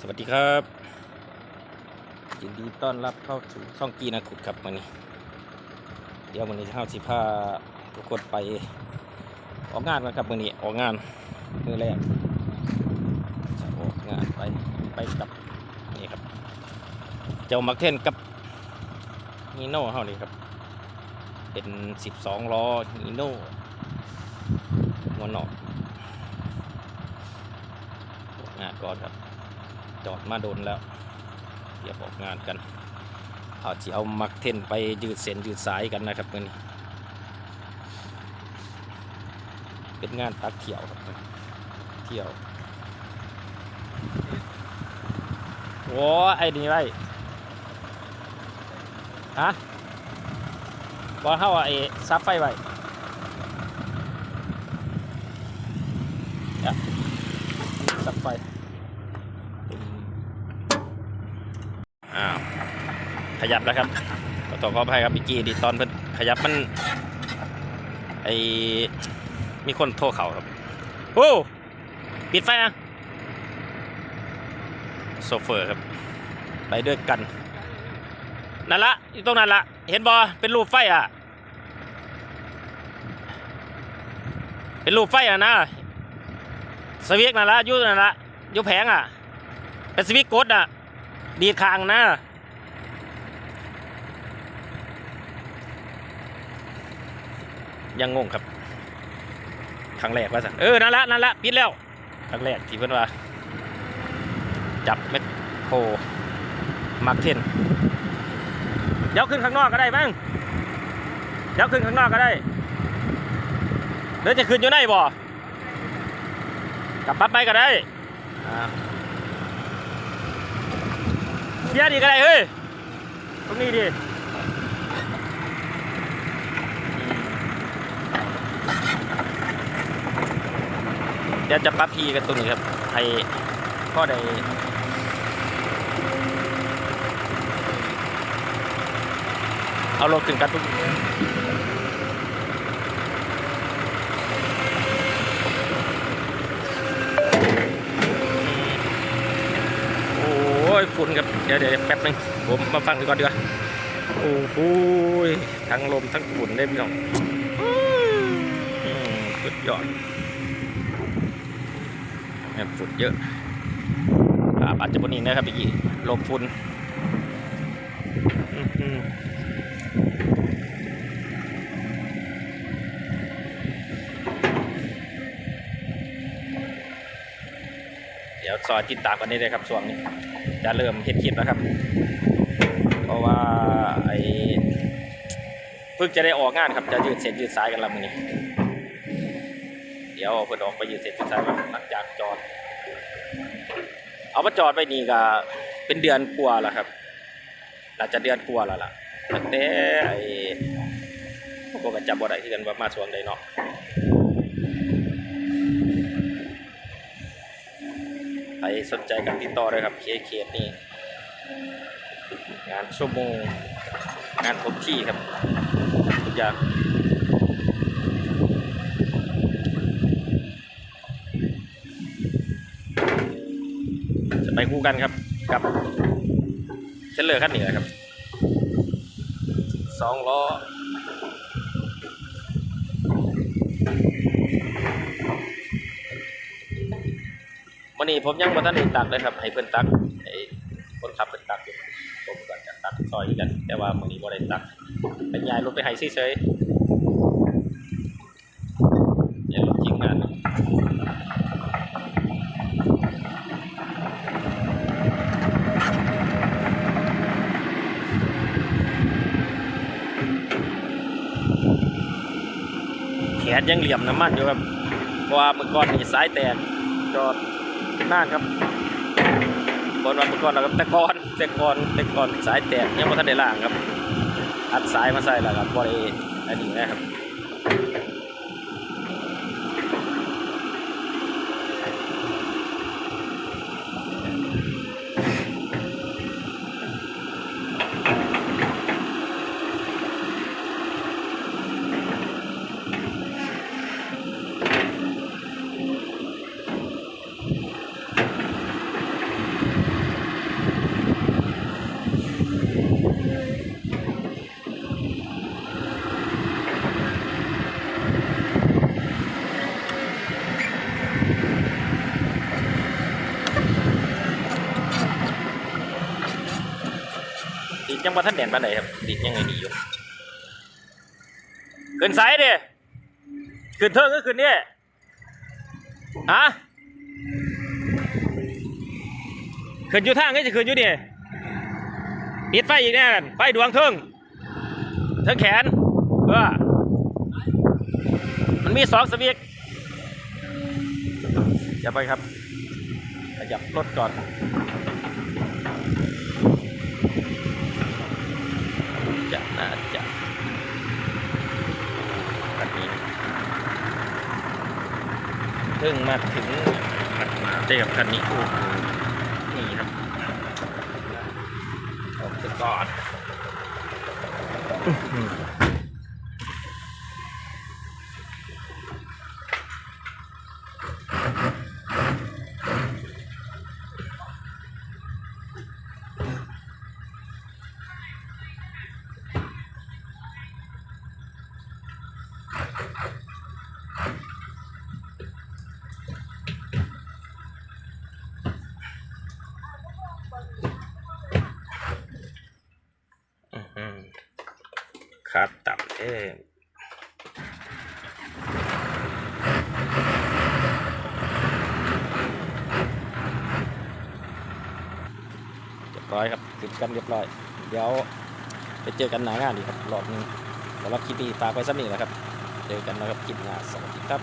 สวัสดีครับยินดีต้อนรับเข้าสู่ช่องกีนาขุดครับวันนี้ เดี๋ยววันนี้เท้าสิพาทุกคนไปออกงานกันครับวันนี้ออกงานมือแรกจะออกงานไปไปกับนี่ครับ เจ้ามักเทนกับนีโน่เฮานี่ครับ เป็น12ล้อนีโน่หัวหนกออกงานก่อนครับ จอดมาโดนแล้วเดี๋ยวออกงานกันเอาจะเอามักเทนไปยืดเส้นยืดสายกันนะครับมื่อนี้เป็นงานตักเที่ยวครับเที่ยวโอ้ไอ้นี่ไรฮะบอลเข้าไอ้ซับไฟไว้เนี่ยซับไฟ อ้าว ข ยับแล้วครับขอตัวขออภัยครับพี่กี้ดิตอนเพิ่นขยับมันไอมีคนโทรเขาครับ โอ้ปิดไฟอะโซเฟอร์ครับ ไปด้วยกัน นั่นละอยู่ตรงนั้นละเห็นบอเป็นรูปไฟอะ เป็นรูปไฟอะนะสวิกนั่นละยุ่นั่นละยุ่แผงอะ เป็นสวิกกดอะ ดีดคางนะ ยังงงครับครั้งแรกว่าสันเออนั่นละนั่นละปิดแล้วครั้งแรกที่เพิ่นว่า จับเม็ดโคมาร์กเทนเดี๋ยวขึ้นข้างนอกก็ได้บ้างเดี๋ยวขึ้นข้างนอกก็ได้หรือจะขึ้นอยู่ในบ่กลับปั๊บไปก็ได้อ่าเสียดีก็ได้เฮ้ยตรงนี้ดิ เดี๋ยวจะปรับพีกันตรงนี้ครับให้พ่อได้เอารถขึ้นกันทุกโอ้ยฝุ่นครับเดี๋ยวเดี๋ยวแป๊บนึงผมมาฟังดูก่อนดีกว่าโอ้โหทั้งลมทั้งฝุ่นได้พี่น้องอืมสุดยอด ฝุ่นเยอะภาพอาจจะบนนี้นะครับพี่ลมฝุ่นเดี๋ยวซอยติดตามกันได้เลยครับช่วงนี้ จะเริ่มเฮ็ดคลิปแล้วครับ เพราะว่าไอ้เพิ่งจะได้ออกงานครับ จะยืดเส้นยืดสายกันและมือนี้ เดี๋ยวเพิ่นออกไปยืดเส้นยืดสายมาหลังจากจอด เอามาจอดไว้นี่ก็เป็นเดือนกว่าแล้วครับน่าจะเดือนกว่าแล้วล่ะตั้งแต่ไอ้พวกก็จำบ่ได้ที่กันว่ามาชวงใดเนาะใครสนใจกันติดต่อเลยครับเคเคสนี่งานชั่วโมงงานครบที่ครับทุกอย่าง ไปคู่กันครับกับเชลเลอร์คันนี้นะครับสองล้อวันนี้ผมยังบ่ทันได้ตักเลยครับ ให้เพิ่นตักให้คนขับเพิ่นตักอยู่ผมก็จะตักซอยกัน แต่ว่ามื้อนี้บ่ได้ตักเป็นยายรถไปให้เฉยๆอย่ารถทีมงาน แขนยังเหลี่ยมน้ำมันอยู่ครับเพราะว่าเมื่อก่อนนี่สายแตกจอดนานครับบนวันเมื่อก่อนเราก็แต่ก่อนแต่ก่อนแต่ก่อนสายแตกยังไม่ทันได้ล่างครับ อัดสายมาใส่แล้วครับบริอันนี้นะครับ ยังบ่ทันแน่นปานใดครับติดยังไงดีอยู่ขึ้นไซด์ดิขึ้นเทิงก็ขึ้นนี่ฮะขึ้นอยู่ทางก็จะขึ้นอยู่นี่ปิดไฟอีกแน่นไฟดวงเทิงเทิงแขนเออมันมีสองสวิกอย่าไปครับขยับรถก่อน จะ น่าจะคันนี้เพิ่งมาถึงมาเจอกับคันนี้โอ้โหนี่ครับออกจะกอน ขาต่ำเท่เรียบร้อยครับติดกันเรียบร้อย เดี๋ยวไปเจอกันหน้างานดีครับรอบนึงสำหรับคลิปนี้ฝากไว้สักนิดแหละครับ เจอกันนะครับคลิปหน้าสวัสดีครับ